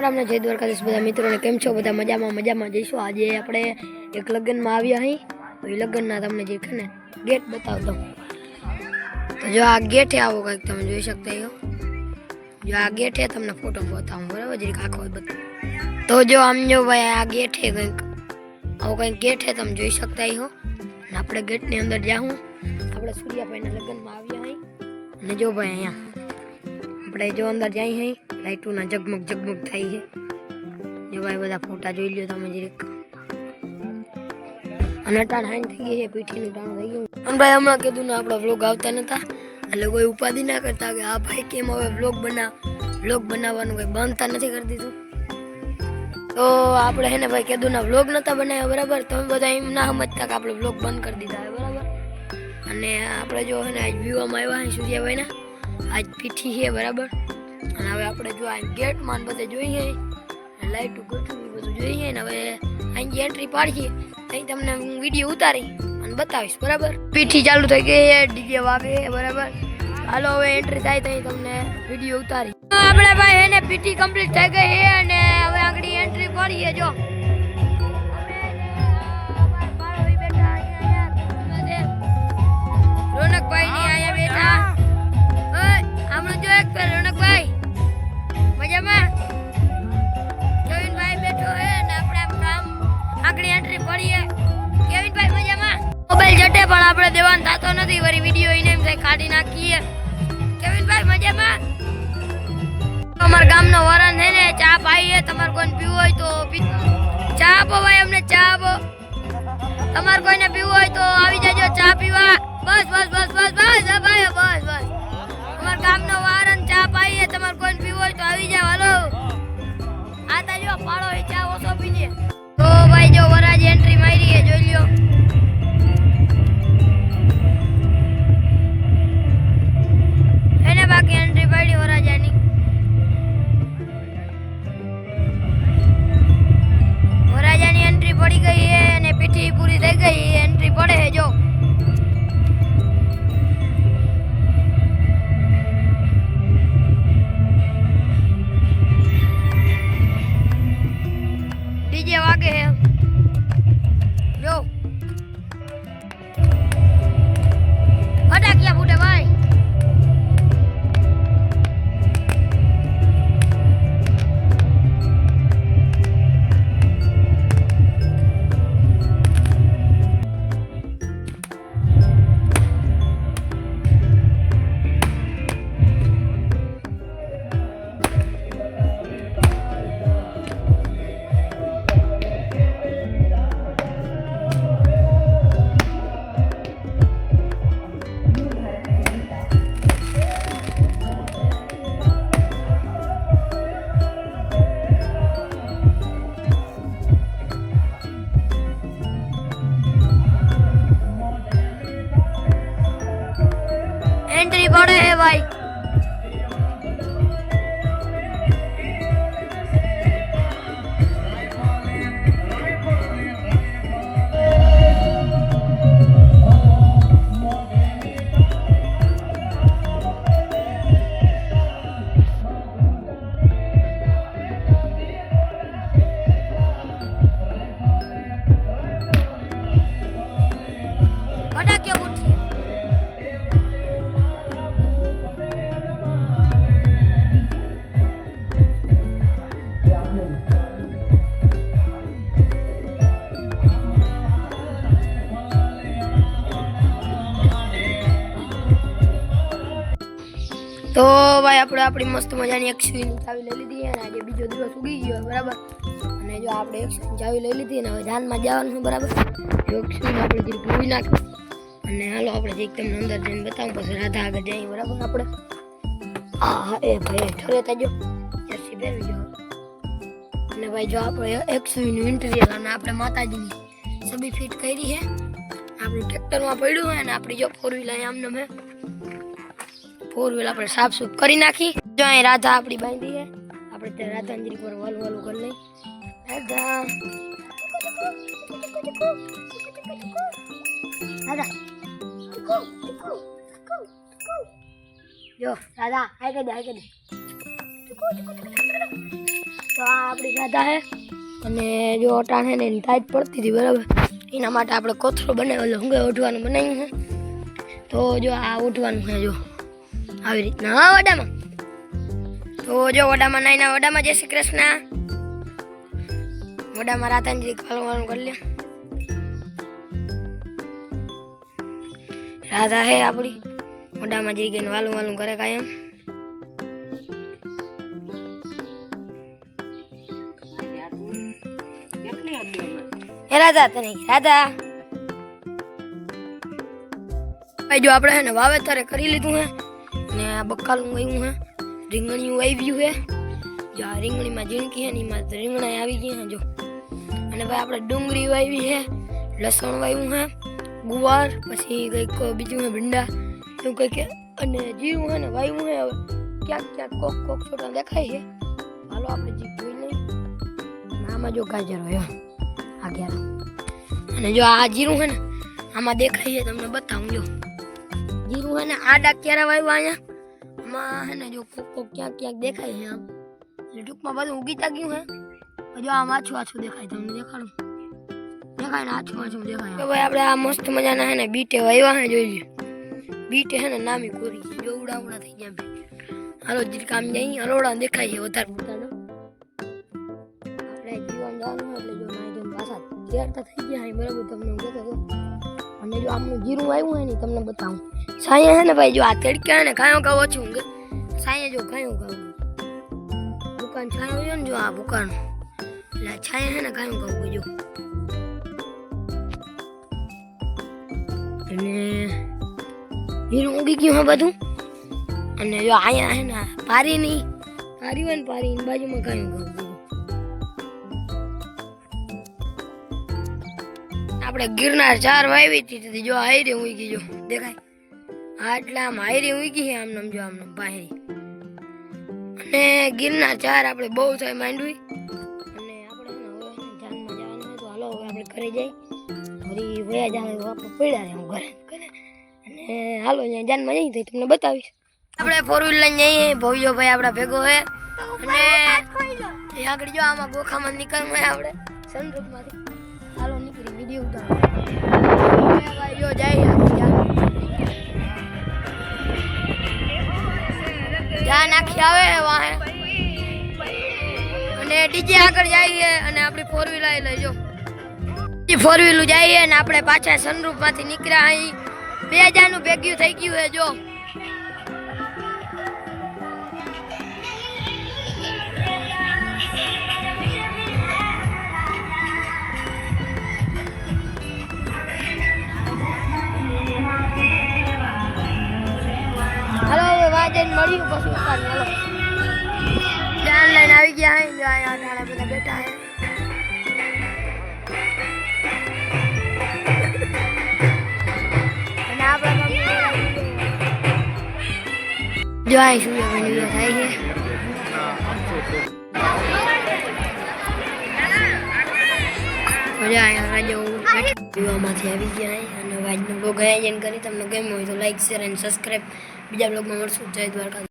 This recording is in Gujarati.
રામને જય દ્વારકાધીશ બધા મિત્રોને કેમ છો? બધા મજામાં મજામાં જઈશું. આજે આપણે એક લગ્નમાં આવ્યા અહીં તો એ લગ્નના તમને જે છે ને ગેટ બતાવતો તો જો આ ગેટ છે આવો કંઈક તમે જોઈ શકતા હો. જો આ ગેટ છે તમને ફોટો બતાવું, બરાબર? જરીક આખો બતાવું તો જો આમ જો ભાઈ, આ ગેટ છે કંઈક. આવો કંઈક ગેટ છે તમે જોઈ શકતા હો. અને આપણે ગેટની અંદર જાઉં આપણે સૂર્યાભાઈના લગ્નમાં આવ્યા અહીં અને જો ભાઈ અહીંયા આપણે જો અંદર જઈ હઈ લાઈટોના ઝગમગ ઝગમગ થાય છે જો ભાઈ બધા ફોટા જોઈ લ્યો તમે જરીક અને ટાણ હાઈન થઈ ગઈ છે પીઠીનું ટાણ થઈ ગયું અને ભાઈ હમણાં કીધું ને આપણા વ્લોગ આવતા નતા એટલે કોઈ ઉપાધિ ના કરતા કે આ ભાઈ કેમ હવે વ્લોગ બના વ્લોગ બનાવવાનું કંઈ બંધતા નથી કરી દીધું તો આપણે હે ને ભાઈ કીધું ના વ્લોગ નતા બનાવ્યા બરાબર તમે બધા એમ ના સમજતા કે આપણે વ્લોગ બંધ કરી દીધા છે બરાબર અને આપણે જો હે ને આજ વ્યૂવામાં આવ્યા છે સૂર્યાભાઈના આજ પીઠી છે, બરાબર? અને હવે આપણે જો આ ગેટમાં બધે જોઈએ લાઈટ ગોઠવું બધું જોઈએ ને હવે અહીં એન્ટ્રી પાડીએ અહીં તમને હું વીડિયો ઉતારી અને બતાવીશ, બરાબર? પીઠી ચાલુ થઈ ગઈ છે ડીજે વાગે બરાબર? હાલો, હવે એન્ટ્રી થાય તો તમને વીડિયો ઉતારી આપણે ભાઈ એને પીઠી કમ્પ્લીટ થઈ ગઈ છે, અને હવે આગળ એન્ટ્રી પાડીએ, જો. થાય કાઢી નાખીએ. કેવિનભાઈ, મજામાં? અમારા ગામનો વરણ છે ને, ચા પાઈએ, તમારે કોઈને પીવું હોય તો ચા આપો ભાઈ, અમને ચા આપો. તમારે કોઈને પીવું હોય તો આવી જજો ચા પીવા. બસ બસ બસ બસ બસ. ভাই। ওটা কে উঠি તો ભાઈ આપણે આપણી મસ્ત મજાની એક સુઈની ચાવી લઈ લીધી અને આજે બીજો દિવસ ઉગી ગયો બરાબર અને જો આપણે એક સુઈની ચાવી લઈ લીધી અને હવે ધ્યાનમાં જવાનું છે બરાબર જો એક સુઈને આપણે જરીક મૂવી નાખ્યું અને હાલો આપણે જરીક તમને અંદર જઈને બતાવું પછી રાધા આગળ જઈએ બરાબર આપણે હા હા એ ભાઈ ઠરે તાજો જર્સી પહેરવી જો અને ભાઈ જો આપણે એક સુઈનું ઇન્ટિરિયર અને આપણે માતાજીની સબી ફિટ કરી છે આપણું ટ્રેક્ટરમાં પડ્યું હોય અને આપણી જો ફોર વ્હીલ અહીંયા આમને મેં ફોર વ્હીલ આપણે સાફ સૂફ કરી નાખી જો અહીં રાધા આપણી બાંધી છે આપણે ત્યાં રાધાંજરી પર વાલું વાલું કરી લઈ રાધા રાધા જો રાધા હાય કરી દે હાય કરી દે તો આ આપણી રાધા હે અને જો અટાણ હે ને એની ટાઈટ પડતી હતી બરાબર એના માટે આપણે કોથળો બનાવેલો હું કે ઓઢવાનું બનાવ્યું છે તો જો આ ઉઠવાનું છે જો આવી રીતના. હા વડામાં તો જો વડામાં નાઈના વડામાં જય શ્રી કૃષ્ણ. વડામાં રાધાનજી કાલવાનું કરી લે. રાધા હે આપણી વડામાં જઈ ગઈને વાલું વાલું કરે કાયમ. એ રાધા, તને રાધા. ભાઈ, જો આપણે હે ને વાવેતરે કરી લીધું હે. ને આ બકાલું ગયું હે રીંગણીયું આવ્યું હે જો આ રીંગણીમાં ઝીણકી હે ને એમાં તો રીંગણા આવી ગયા હે જો અને ભાઈ આપણે ડુંગળી વાવી હે લસણ વાવ્યું હે ગુવાર પછી કંઈક બીજું હે ભીંડા એવું કંઈક હે. અને જીરું હે ને વાવ્યું હે હવે ક્યાંક ક્યાંક કોક કોક છોટા દેખાય છે હાલો આપણે જીપ જોઈ લઈએ અને આમાં જો ગાજર હોય આ ગયા અને જો આ જીરું હે ને આમાં દેખાય છે તમને બતાવું જો જીરું હે ને આડા ક્યારે વાવ્યું અહીંયા આમાં હે ને જો કોક કોક ક્યાંક ક્યાંક દેખાય છે આમ એટલે ટૂંકમાં બધું ઉગીતા ગયું હે જો આમ આછું આછું દેખાય તમને દેખાડું દેખાય ને આછું આછું દેખાય તો ભાઈ આપણે આ મસ્ત મજાના હે ને બીટે વાવ્યા હે જોઈ લ્યો બીટે હે ને નામી કોરી છે જો ઉડા ઉડા થઈ ગયા બે હાલો જીર કામ જઈ હરોડા દેખાય છે વધારે પૂરતા આપણે જીવન જવાનું હોય એટલે જો નાઈ ધોઈને પાછા તૈયાર તો થઈ ગયા છે બરાબર તમને હું કહેતો હતો અને જો આમનું જીરું આવ્યું હોય ને તમને બતાવું. સાયા હે ને ભાઈ, જો આ તડક્યા ને કાયો કાવ ઓછું ઊંઘે. સાયા જો કાયો કાવ દુકાન છાયો છે ને જો આ દુકાન. એટલે છાયા હે ને કાયો કાવ જો. અને જીરું ઊંઘી ગયું હે બધું. અને જો અહીંયા હે ને નહીં પારી હોય ને પારી બાજુમાં કાયું કાવ આપણે ગિરનાર ચાર વાવી હતી જો હાયરી ઊંઘી જો. દેખાય. હા એટલે આમ હાયરી ઊંઘી છે આમ નામ જો આમ નામ અને ગિરનાર ચાર આપણે બહુ થાય માંડવી. અને આપણે હવે જાનમાં જવાનું તો હાલો હવે આપણે ઘરે જઈ. ફરી વયા જાય આપણે પડ્યા રહે હું ઘરે. અને હાલો અહીંયા જાનમાં જઈ તો તમને બતાવીશ. આપણે ફોર વ્હીલ લઈને જઈએ. ભવ્યો ભાઈ આપણા ભેગો હે અને આગળ જો આમાં ગોખામાં નીકળવું હોય આપણે. સનરૂફમાંથી નાખી આવે વાહે અને ડીજે આગળ જઈએ અને આપણી ફોર વ્હીલ આવી લઈ જો ફોર વ્હીલું જઈએ ને આપણે પાછા સનરૂપમાંથી નીકળ્યા અહીં. બે હજારનું ભેગ્યું થઈ ગયું હે જો. હવે મળ્યું, પછી ઉતારી હાલો ધ્યાન લઈને આવી ગયા હે, જો અહીંયા અટાણે બધા બેઠા હે. જો અહીં સૂર્યભાઈ વીડિયો થાય છે. મજા અહીંયા આવી ગયા અને વાજનો બ્લોગ આયોજન કરી. તમને ગમ્યો હોય તો લાઈક શેર અને સબસ્ક્રાઈબ બીજા બ્લોગમાં મળશું. જય દ્વારકા